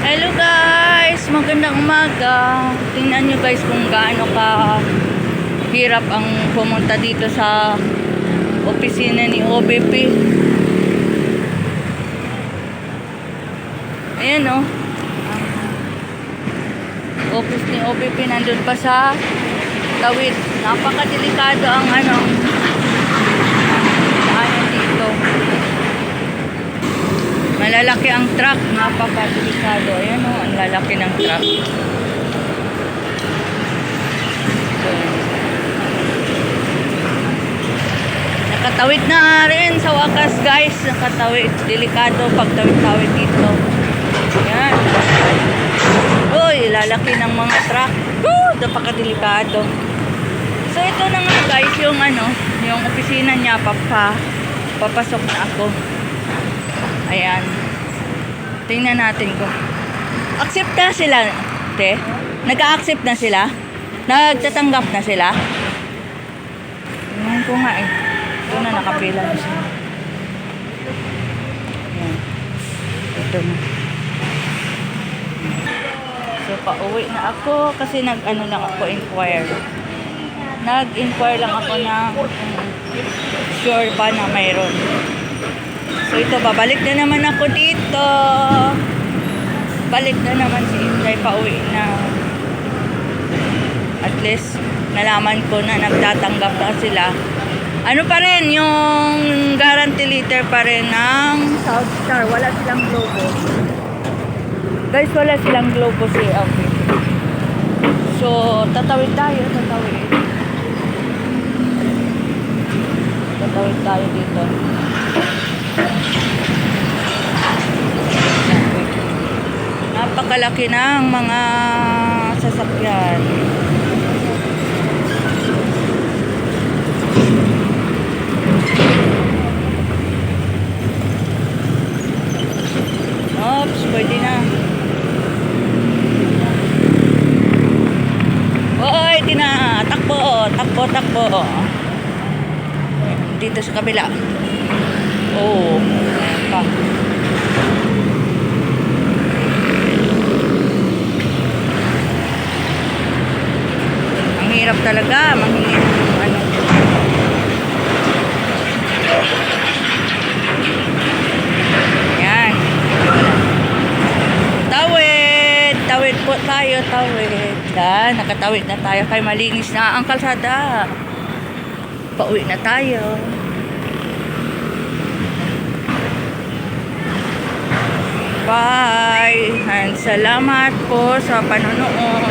Hello guys! Magandang umaga. Tingnan nyo guys kung gaano ka hirap ang pumunta dito sa opisina ni OBP. Ayan o. Oh. Office ni OBP nandun pa sa tawid. Napakadelikado ang ano. Ano dito. Malalaki ang truck, napakadelikado. Ayan o, ang lalaki ng truck. Nakatawid na rin sa wakas guys. Nakatawid. Delikado pagtawid-tawid dito. Ayan. Uy, lalaki ng mga truck. Woo! Napakadelikado. So ito na nga guys, yung ano, yung opisina niya, papa, papasok na ako. Ayan. Tingnan natin ko. Accept na sila, te? Nag-accept na sila? Nagtatanggap na sila? Tingnan ko nga eh. Ito na, nakapila na sila. Ayan. Ito na. So, pauwi na ako kasi nag-ano lang ako, inquire. Nag-inquire lang ako na sure pa na mayroon. So ito, babalik na naman ako dito. Balik na naman si Inday, pauwi na. At least, nalaman ko na nagtatanggap na sila. Ano pa rin, yung guarantee letter pa rin ng South Star. Wala silang globo. Guys, wala silang globo si okay. So, tatawid tayo, tatawid. Tatawid tayo dito. Napakalaki ng mga sasakyan. Oops, pwede na. Oy, di na. Takbo, takbo, takbo. Dito sa kabila. Oh, ayan pa. Ang hirap talaga, manghingi ng ano. Yan. Tawid! Tawid po tayo, tawid. Yan, nakatawid na tayo kay malinis na ang kalsada. Pauwi na tayo. Bye! And salamat po sa panonood.